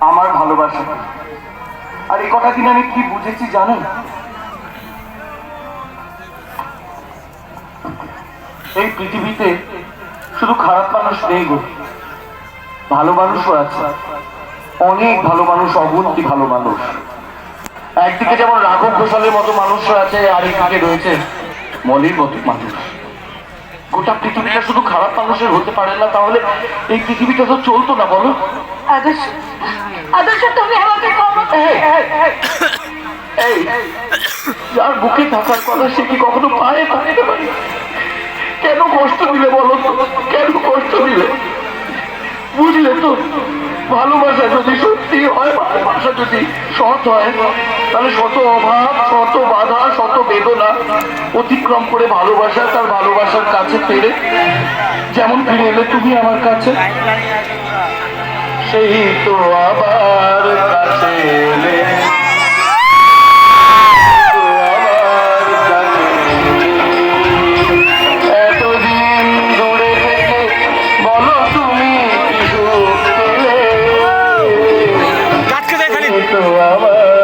আমার ভালোবাসা। আর এই কটা দিন আমি কি বুঝেছি জানেন? এই পৃথিবীতে শুধু খারাপ মানুষ নেই গো। ভালো মানুষও আছে। অনেক ভালো মানুষ অগুন্তি ভালো মানুষ। একদিকে যেমন রাঘব ঘোষালের মতো মানুষও আছে, আরেকদিকে রয়েছে মলির মতো মানুষ। গোটা পৃথিবীটা শুধু খারাপ মানুষের হতে পারে না তাহলে এই পৃথিবীটা তো চলতো না বলো। আদর্শ আদর্শ তুমি আমাকে এই, এই, এই, যার বুকে থাকার কথা সে কি কখনো পায়ে থাকতে পারে? কেন কষ্ট দিলে বলো কেন কষ্ট দিলে? বুঝলে তো ভালোবাসা যদি সত্যি হয় ভালোবাসা যদি সৎ হয় তাহলে শত অভাব শত বাধা শত বেদনা অতিক্রম করে ভালোবাসা তার ভালোবাসার কাছে ফেরে। যেমন ফিরে এলে তুমি আমার কাছে। সেই তো আবার কাছে এলে। তো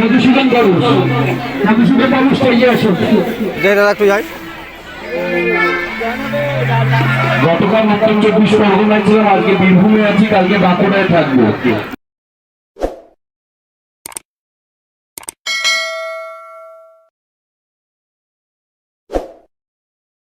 মধুসূদন বাবু। মধুসূদন বাবু স্টেজে আসুন যে দাদা একটু যাই। গতকাল নতুন চব্বিশ পরগনায় ছিলাম আজকে বীরভূমে আছি কালকে বাঁকুড়ায় থাকব।